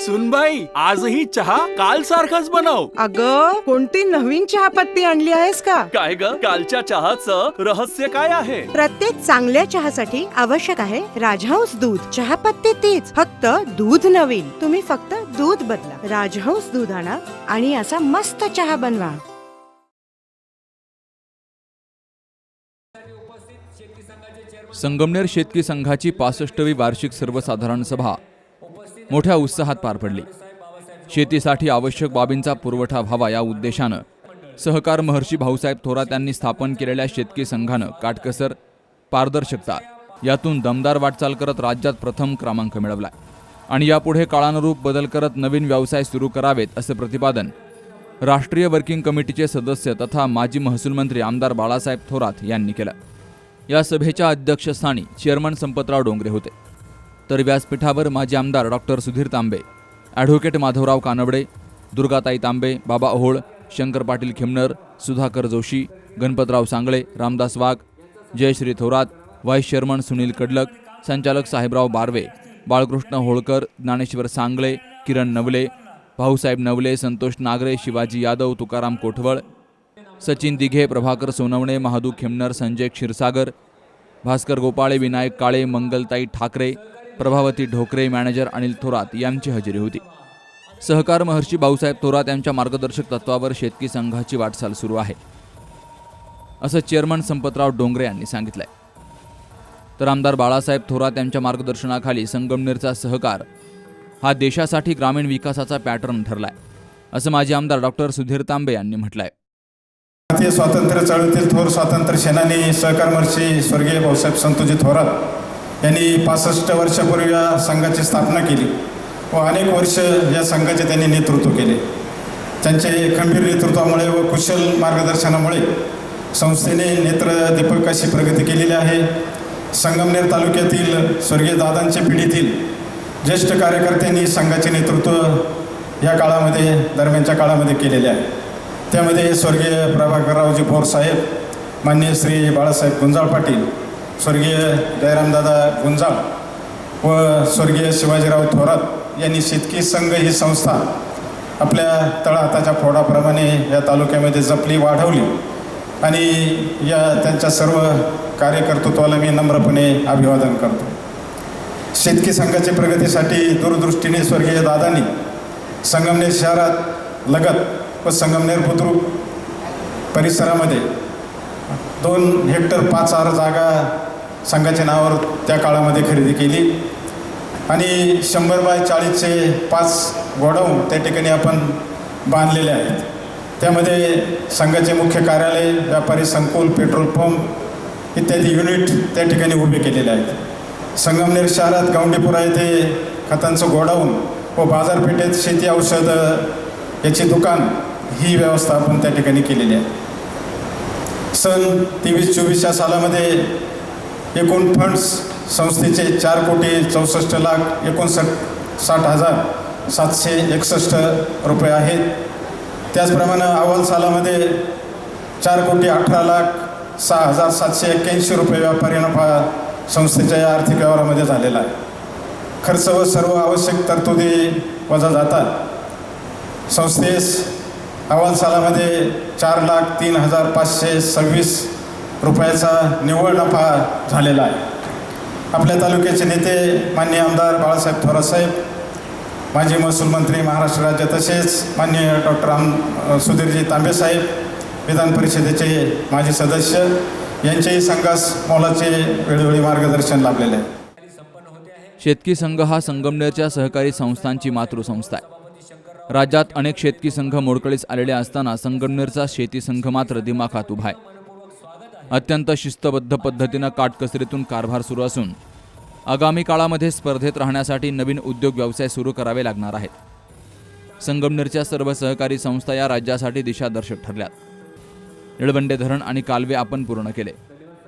सुनबाई आजही चहा काल सारखाच बनव. अग कोणती नवीन चहापत्ती आणली आहेस का? काय ग? कालच्या चहाचं रहस्य काय आहे? प्रत्येक चांगल्या चहासाठी आवश्यक आहे राजहंस दूध. चहापत्ती तीच फक्त दूध नवीन. तुम्ही फक्त दूध बदला. राजहंस दूध आणा आणि असा मस्त चहा बनवा. संगमनेर शेतकी संघाची पासष्टवी वार्षिक सर्वसाधारण सभा. मोठ्या उत्साहात पार पडली. शेतीसाठी आवश्यक बाबींचा पुरवठा व्हावा या उद्देशानं सहकार महर्षी भाऊसाहेब थोरात यांनी स्थापन केलेल्या शेतकी संघानं काटकसर पारदर्शकता यातून दमदार वाटचाल करत राज्यात प्रथम क्रमांक मिळवला. आणि यापुढे काळानुरूप बदल करत नवीन व्यवसाय सुरू करावेत असं प्रतिपादन राष्ट्रीय वर्किंग कमिटीचे सदस्य तथा माजी महसूल मंत्री आमदार बाळासाहेब थोरात यांनी केलं. या सभेच्या अध्यक्षस्थानी चेअरमन संपतराव डोंगरे होते. तर व्यासपीठावर माजी आमदार doctor Sudhir Tambe advocate Madhavrao Kanwade Durgatai Tambe Baba Ohol Shankar Patil Khimnar Sudhakar Joshi Ganpatrao Sangle Ramdas Wagh Jayashree Thorat vice chairman Sunil Kadlak संचालक साहेबराव बारवे बाळकृष्ण होळकर ज्ञानेश्वर सांगळे किरण नवले भाऊसाहेब नवले संतोष नागरे शिवाजी यादव तुकाराम कोठवळ सचिन दिघे प्रभाकर सोनवणे महादू खेमनर संजय क्षीरसागर भास्कर गोपाळे विनायक काळे मंगलताई ठाकरे प्रभावती ढोकरे मॅनेजर अनिल थोरात यांची हजेरी होती. सहकार महर्षी भाऊसाहेब थोरात यांच्या मार्गदर्शक तत्वावर शेतकी संघाची वाटचाल सुरू आहे असं चेअरमन संपतराव डोंगरे यांनी सांगितलंय. तर आमदार बाळासाहेब थोरात यांच्या मार्गदर्शनाखाली संगमनेरचा सहकार हा देशासाठी ग्रामीण विकासाचा पॅटर्न ठरलाय असं माजी आमदार डॉक्टर सुधीर तांबे यांनी म्हटलंय. भारतीय स्वातंत्र्य चळवळीतील थोर स्वातंत्र्य सेनानी सहकार महर्षी स्वर्गीय भाऊसाहेब संतोजी थोरात यांनी पासष्ट वर्षापूर्वी या संघाची स्थापना केली व अनेक वर्ष या संघाचे त्यांनी नेतृत्व केले. त्यांचे खंबीर नेतृत्वामुळे व कुशल मार्गदर्शनामुळे संस्थेने नेत्रदीपक अशी प्रगती केलेली आहे. संगमनेर तालुक्यातील स्वर्गीय दादांच्या पिढीतील ज्येष्ठ कार्यकर्त्यांनी संघाचे नेतृत्व या काळामध्ये दरम्यानच्या काळामध्ये केलेले आहे. त्यामध्ये स्वर्गीय प्रभाकररावजी भोर साहेब मान्य श्री बाळासाहेब गुंजाळ पाटील स्वर्गीय जयरामदादा गुंजाळ व स्वर्गीय शिवाजीराव थोरात यांनी शेतकी संघ ही संस्था आपल्या तळहाताच्या फोडाप्रमाणे या तालुक्यामध्ये जपली वाढवली. आणि या त्यांच्या सर्व कार्यकर्तृत्वाला मी नम्रपणे अभिवादन करतो. शेतकी संघाच्या प्रगतीसाठी दूरदृष्टीने स्वर्गीय दादांनी संगमनेर शहरात लगत व संगमनेर बुद्रुक परिसरामध्ये दोन हेक्टर पाच आर जागा संघाच्या नावावर त्या काळामध्ये खरेदी केली. आणि शंभर बाय चाळीसचे पाच गोडाऊन त्या ठिकाणी आपण बांधलेले आहेत. त्यामध्ये संघाचे मुख्य कार्यालय व्यापारी संकुल पेट्रोल पंप इत्यादी युनिट त्या ठिकाणी उभे केलेले आहेत. संगमनेर शहरात गावंडीपुरा येथे खतांचं गोडाऊन व बाजारपेठेत शेती औषधं याची दुकान ही व्यवस्था आपण त्या ठिकाणी केलेली आहे. सन तेवीस चोवीसच्या सालामध्ये एकूण फंड्स संस्थेचे चार कोटी चौसष्ट लाख एकोणसाठ साठ हजार सातशे एकसष्ट रुपये आहेत. त्याचप्रमाणे अव्वल सालामध्ये चार कोटी अठरा लाख सहा हजार सातशे एक्क्याऐंशी रुपये व्यापारी नफा संस्थेच्या या आर्थिक व्यवहारामध्ये झालेला आहे. खर्च व सर्व आवश्यक तरतुदी वजा जातात. संस्थेस अव्वल सालामध्ये चार लाख तीन हजार पाचशे सव्वीस रुपयाचा निव्वळ नफा झालेला आहे. आपल्या तालुक्याचे नेते मान्य आमदार बाळासाहेब थोरासाहेब माजी महसूल मंत्री महाराष्ट्र राज्य तसेच मान्य डॉक्टर आम सुधीरजी तांबेसाहेब विधान परिषदेचे माजी सदस्य यांच्याही संघास मोलाचे वेळोवेळी मार्गदर्शन लाभलेले आहे. शेतकी संघ हा संगमनेरच्या सहकारी संस्थांची मातृसंस्था आहे. राज्यात अनेक शेतकी संघ मोडकळीस आलेले असताना संगमनेरचा शेती संघ मात्र दिमाखात उभा आहे. अत्यंत शिस्तबद्ध पद्धतीनं काटकसरीतून कारभार सुरू असून आगामी काळामध्ये स्पर्धेत राहण्यासाठी नवीन उद्योग व्यवसाय सुरू करावे लागणार आहेत. संगमनेरच्या सर्व सहकारी संस्था या राज्यासाठी दिशादर्शक ठरल्यात. निळवंडे धरण आणि कालवे आपण पूर्ण केले.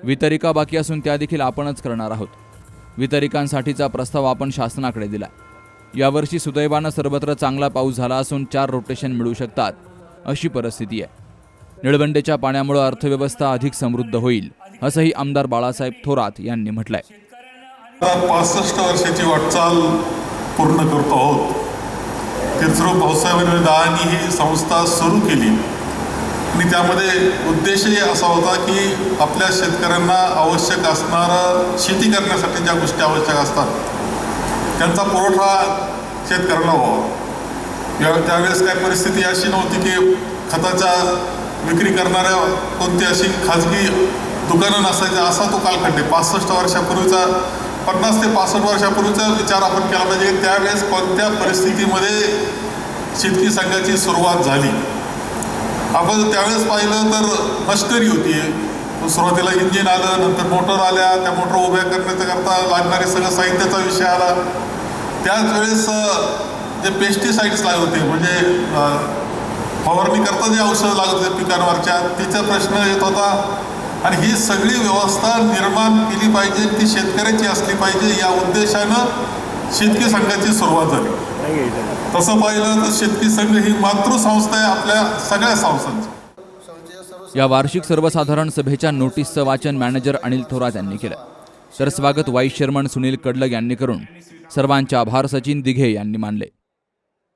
वितरिका बाकी असून त्या देखील आपणच करणार आहोत. वितरिकांसाठीचा प्रस्ताव आपण शासनाकडे दिला यावर्षी सुदैवानं सर्वत्र चांगला पाऊस झाला असून चार रोटेशन मिळू शकतात अशी परिस्थिती आहे. निळवंडेच्या पाण्यामुळे अर्थव्यवस्था अधिक समृद्ध होईल असंही आमदार बाळासाहेब थोरात यांनी म्हटलंय. पासष्ट वर्षाची वाटचाल पूर्ण करतो आहोत. विसरो पावसाळ्या दहानी ही संस्था सुरू केली. आणि त्यामध्ये उद्देशही असा होता की आपल्या शेतकऱ्यांना आवश्यक असणारं शेती करण्यासाठी ज्या गोष्टी आवश्यक असतात त्यांचा पुरवठा शेतकऱ्यांना व्हावा. त्यावेळेस काय परिस्थिती अशी नव्हती की खताच्या विक्री करणाऱ्या कोणती अशी खाजगी दुकानं नसायची असा तो कालखंड आहे. पासष्ट वर्षापूर्वीचा पन्नास ते पासष्ट वर्षापूर्वीचा विचार आपण केला पाहिजे. त्यावेळेस कोणत्या परिस्थितीमध्ये शेतकी संघाची सुरुवात झाली? आपण त्यावेळेस पाहिलं तर मशिनरी होती. सुरुवातीला इंजिन आलं नंतर मोटर आल्या त्या मोटर उभ्या करण्याच्या करता लागणारे सगळं साहित्याचा विषय आला. त्याच वेळेस जे पेस्टिसाईड्स लागले होते म्हणजे फवारणी करता जे औषधं लागत होते पिकांवरच्या तिचा प्रश्न येत होता. आणि ही सगळी व्यवस्था निर्माण केली पाहिजे ती शेतकऱ्याची असली पाहिजे या उद्देशानं शेतकी संघाची सुरुवात झाली. तसं पाहिलं तर शेतकी संघ ही मातृसंस्था आहे आपल्या सगळ्या संस्थांची. या वार्षिक सर्वसाधारण सभेच्या नोटीसचं वाचन मॅनेजर अनिल थोरात यांनी केलं. तर स्वागत वाईस चेअरमन सुनील कडलग यांनी करून सर्वांचे आभार सचिन दिघे यांनी मानले.